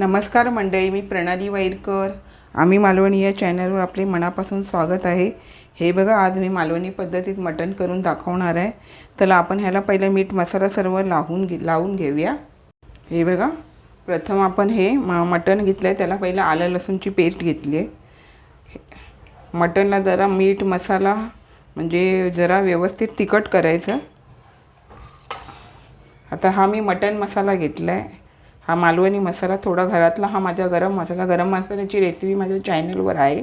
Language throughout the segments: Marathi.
नमस्कार मंडळी मी प्रणाली वाईरकर आम्ही मालवणी या चॅनलवर आपले मनापासून स्वागत आहे. हे बघा आज मी मालवणी पद्धतीत मटण करून दाखवणार आहे. तर आपण ह्याला पहिलं मीठ मसाला सर्व लावून घे लावून घेऊया. हे बघा प्रथम आपण हे म मटण घेतलं आहे त्याला पहिलं आलं लसूणची पेस्ट घेतली आहे. मटणला जरा मीठ मसाला म्हणजे जरा व्यवस्थित तिखट करायचं. आता हा मी मटण मसाला घेतला आहे हा मालवणी मसाला थोडा घरातला हा माझा गरम मसाला. गरम मसाल्याची रेसिपी माझ्या चॅनलवर आहे.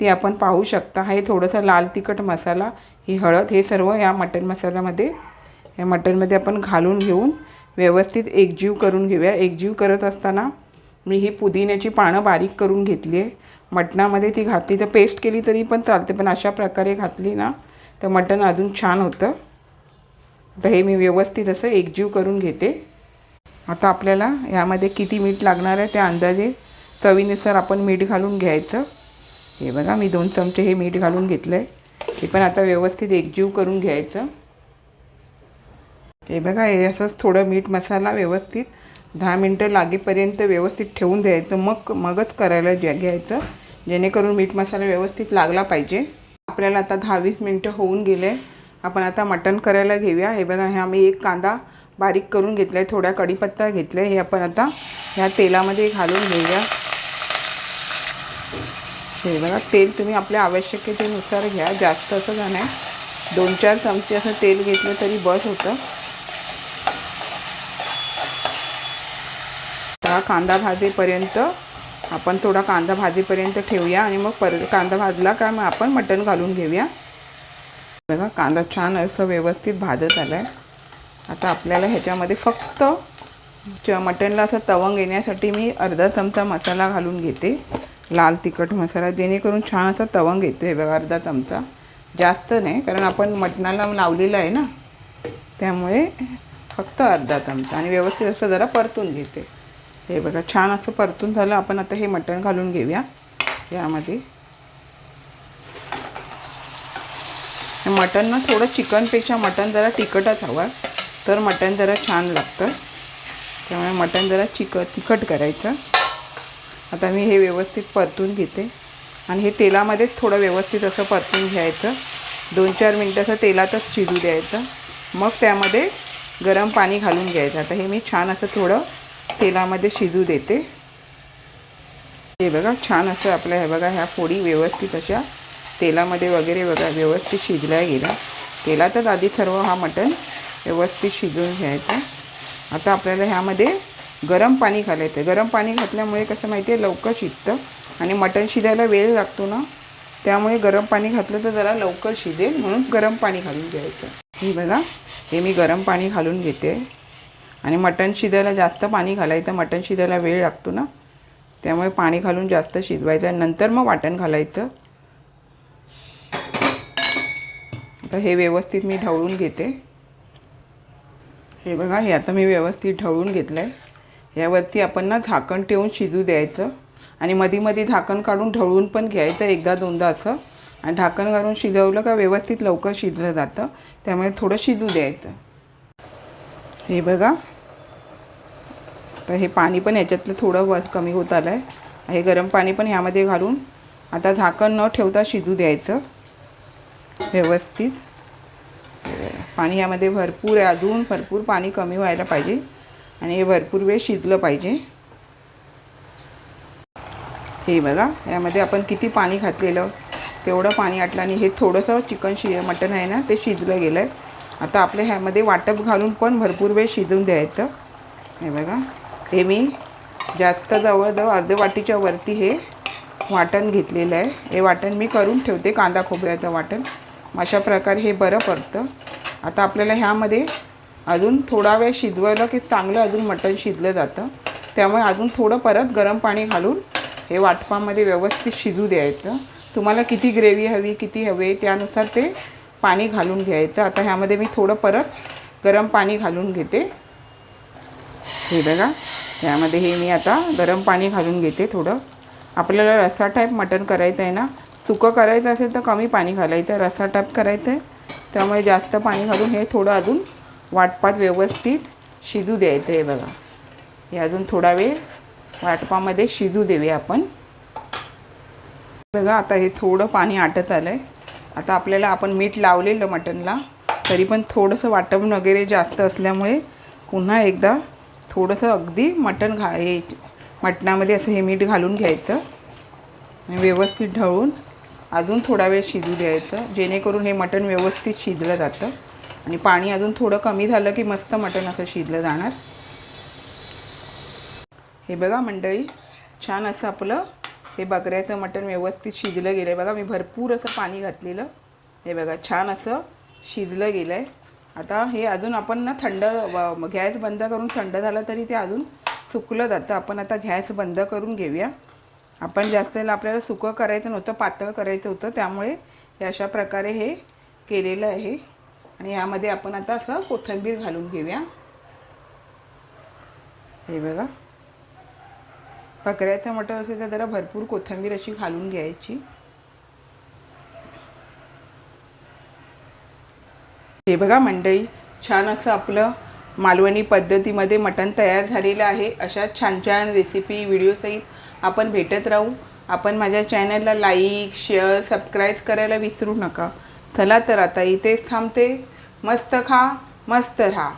ती आपण पाहू शकता. हे थोडंसं लाल तिखट मसाला ही हळद हे सर्व या मटण मसाल्यामध्ये या मटणमध्ये आपण घालून घेऊन व्यवस्थित एकजीव करून घेऊया. एकजीव करत असताना मी ही पुदिन्याची पानं बारीक करून घेतली आहे. मटणामध्ये ती घातली तर पेस्ट केली तरी पण चालते पण अशा प्रकारे घातली ना तर मटण अजून छान होतं. तर हे मी व्यवस्थित असं एकजीव करून घेते. आता आपल्याला यामध्ये किती मीठ लागणार आहे त्या अंदाजे चवीनुसार आपण मीठ घालून घ्यायचं. हे बघा मी दोन चमचे हे मीठ घालून घेतलं आहे हे पण आता व्यवस्थित एकजीव करून घ्यायचं. हे बघा हे असंच थोडं मीठ मसाला व्यवस्थित दहा मिनटं लागेपर्यंत व्यवस्थित ठेवून द्यायचं. मग मगच करायला ज्या घ्यायचं. जेणेकरून मीठ मसाला व्यवस्थित लागला पाहिजे. आपल्याला आता दहा वीस मिनटं होऊन गेले. आपण आता मटण करायला घेऊया. हे बघा ह्या आम्ही एक कांदा बारीक करून घेतला आहे थोड्या कढीपत्ता घेतला आहे हे आपण आता ह्या तेलामध्ये घालून घेऊया. हे बघा तेल तुम्ही आपल्या आवश्यकतेनुसार घ्या. जास्त असं जाणं आहे दोन चार चमचे असं तेल घेतलं तरी बस होतं. हा कांदा भाजेपर्यंत आपण थोडा कांदा भाजीपर्यंत ठेवूया आणि मग परत कांदा भाजला का मग आपण मटण घालून घेऊया. बघा कांदा छान असं व्यवस्थित भाजत आला आहे आता आपल्याला ह्याच्यामध्ये फक्त च मटणला असं तवंग येण्यासाठी मी अर्धा चमचा मसाला घालून घेते. लाल तिखट मसाला जेणेकरून छान असा तवंग येतो आहे बघा अर्धा चमचा. जास्त नाही कारण आपण मटणाला लावलेलं आहे ना. त्यामुळे फक्त अर्धा चमचा. आणि व्यवस्थित असं जरा परतून घेते. हे बघा छान असं परतून झालं. आपण आता हे मटण घालून घेऊया. यामध्ये. मटण ना थोडं चिकनपेक्षा मटण जरा तिखटच हवं. तर मटण जरा छान लागतं. त्यामुळे मटण जरा चिक तिखट करायचं. आता मी हे व्यवस्थित परतून घेते. आणि हे तेलामध्येच थोडं व्यवस्थित असं परतून घ्यायचं. दोन चार मिनटं असं तेलातच शिजू द्यायचं. मग त्यामध्ये गरम पाणी घालून घ्यायचं. आता हे मी छान असं थोडं तेलामध्ये शिजू देते. हे बघा छान असं आपल्या हे बघा ह्या फोडी व्यवस्थित अशा तेलामध्ये वगैरे बघा व्यवस्थित शिजल्या गेल्या. तेलातच आधी सर्व हा मटण. व्यवस्थित शिजवून घ्यायचं. आता आपल्याला ह्यामध्ये गरम पाणी घालायचं गरम पाणी घातल्यामुळे कसं माहिती आहे लवकर शिजतं आणि मटण शिजायला वेळ लागतो ना? त्यामुळे गरम पाणी घातलं तर जरा लवकर शिजेल म्हणून गरम पाणी घालून घ्यायचं. हे बघा हे मी गरम पाणी घालून घेते. आणि मटण शिजायला जास्त पाणी घालायचं मटण शिजायला वेळ लागतो ना? त्यामुळे पाणी घालून जास्त शिजवायचं नंतर मग वाटण घालायचं. आता हे व्यवस्थित मी ढवळून घेते. हे बघा हे आता मी व्यवस्थित ढवळून घेतलं आहे यावरती आपण ना झाकण ठेवून शिजू द्यायचं. आणि मधी मध्ये झाकण काढून ढवळून पण घ्यायचं एकदा दोनदा असं. आणि झाकण घालून शिजवलं का व्यवस्थित लवकर शिजलं जातं. त्यामुळे थोडं शिजू द्यायचं. हे बघा. तर हे पाणी पण ह्याच्यातलं थोडं व कमी होत आलं आहे हे गरम पाणी पण ह्यामध्ये घालून आता झाकण न ठेवता शिजू द्यायचं. व्यवस्थित. पाणी यामध्ये भरपूर आहे. अजून भरपूर पाणी कमी व्हायला पाहिजे आणि हे भरपूर वेळ शिजलं पाहिजे. हे बघा यामध्ये आपण किती पाणी घातलेलं तेवढं पाणी आटलं आणि हे थोडंसं चिकन शि मटण आहे ना ते शिजलं गेलं आहे आता आपल्या ह्यामध्ये वाटप घालून पण भरपूर वेळ शिजून द्यायचं. हे बघा हे मी जास्त जवळजवळ अर्ध्या वाटीच्या वरती हे वाटण घेतलेलं आहे. हे वाटण मी करून ठेवते कांदा खोबऱ्याचं वाटण. अशा प्रकारे हे बरं पडतं. आता आपल्याला ह्यामध्ये अजून थोडा वेळ शिजवलं की चांगलं अजून मटण शिजलं जातं. त्यामुळे अजून थोडं परत गरम पाणी घालून हे वाटपामध्ये व्यवस्थित शिजू द्यायचं. तुम्हाला किती ग्रेव्ही हवी किती हवे त्यानुसार ते पाणी घालून घ्यायचं. आता ह्यामध्ये मी थोडं परत गरम पाणी घालून घेते. हे बघा ह्यामध्ये हे मी आता गरम पाणी घालून घेते थोडं. आपल्याला रस्सा टाईप मटण करायचं आहे ना? सुकं करायचं असेल तर कमी पाणी घालायचं रस्सा टाईप करायचं आहे त्यामुळे जास्त पाणी घालून हे थोडं अजून वाटपात व्यवस्थित शिजू द्यायचं आहे बघा. हे अजून थोडा वेळ वाटपामध्ये शिजू देऊया आपण. बघा आता हे थोडं पाणी आटत आलं आहे आता आपल्याला आपण मीठ लावलेलं मटनला तरी पण थोडंसं वाटप वगैरे जास्त असल्यामुळे पुन्हा एकदा थोडंसं अगदी मटण घा हे मटणामध्ये असं हे मीठ घालून घ्यायचं. व्यवस्थित ढवळून अजून थोडा वेळ शिजू द्यायचं जेणेकरून हे मटण व्यवस्थित शिजलं जातं. आणि पाणी अजून थोडं कमी झालं की मस्त मटण असं शिजलं जाणार. हे बघा मंडळी छान असं आपलं हे बकऱ्याचं मटण व्यवस्थित शिजलं गेलं आहे बघा मी भरपूर असं पाणी घातलेलं. हे बघा छान असं शिजलं गेलं आहे आता हे अजून आपण ना थंड गॅस बंद करून थंड झालं तरी ते अजून सुकलं जातं. आपण आता गॅस बंद करून घेऊया. आपण जास्त आपल्याला सुकं करायचं नव्हतं पातळ करायचं होतं त्यामुळे अशा प्रकारे हे केलेलं आहे. आणि यामध्ये आपण आता असं कोथिंबीर घालून घेऊया. हे बघा. बकऱ्याचं मटण असेल तर जरा भरपूर कोथिंबीर अशी घालून घ्यायची. हे बघा मंडळी छान असं आपलं मालवणी पद्धतीमध्ये मटण तयार झालेलं आहे. अशा छान छान रेसिपी व्हिडिओसहित आपण भेटत राहू. आपण माझ्या चॅनलला लाईक शेअर सबस्क्राईब करायला विसरू नका. चला तर आता इथेच थांबते. मस्त खा मस्त राहा.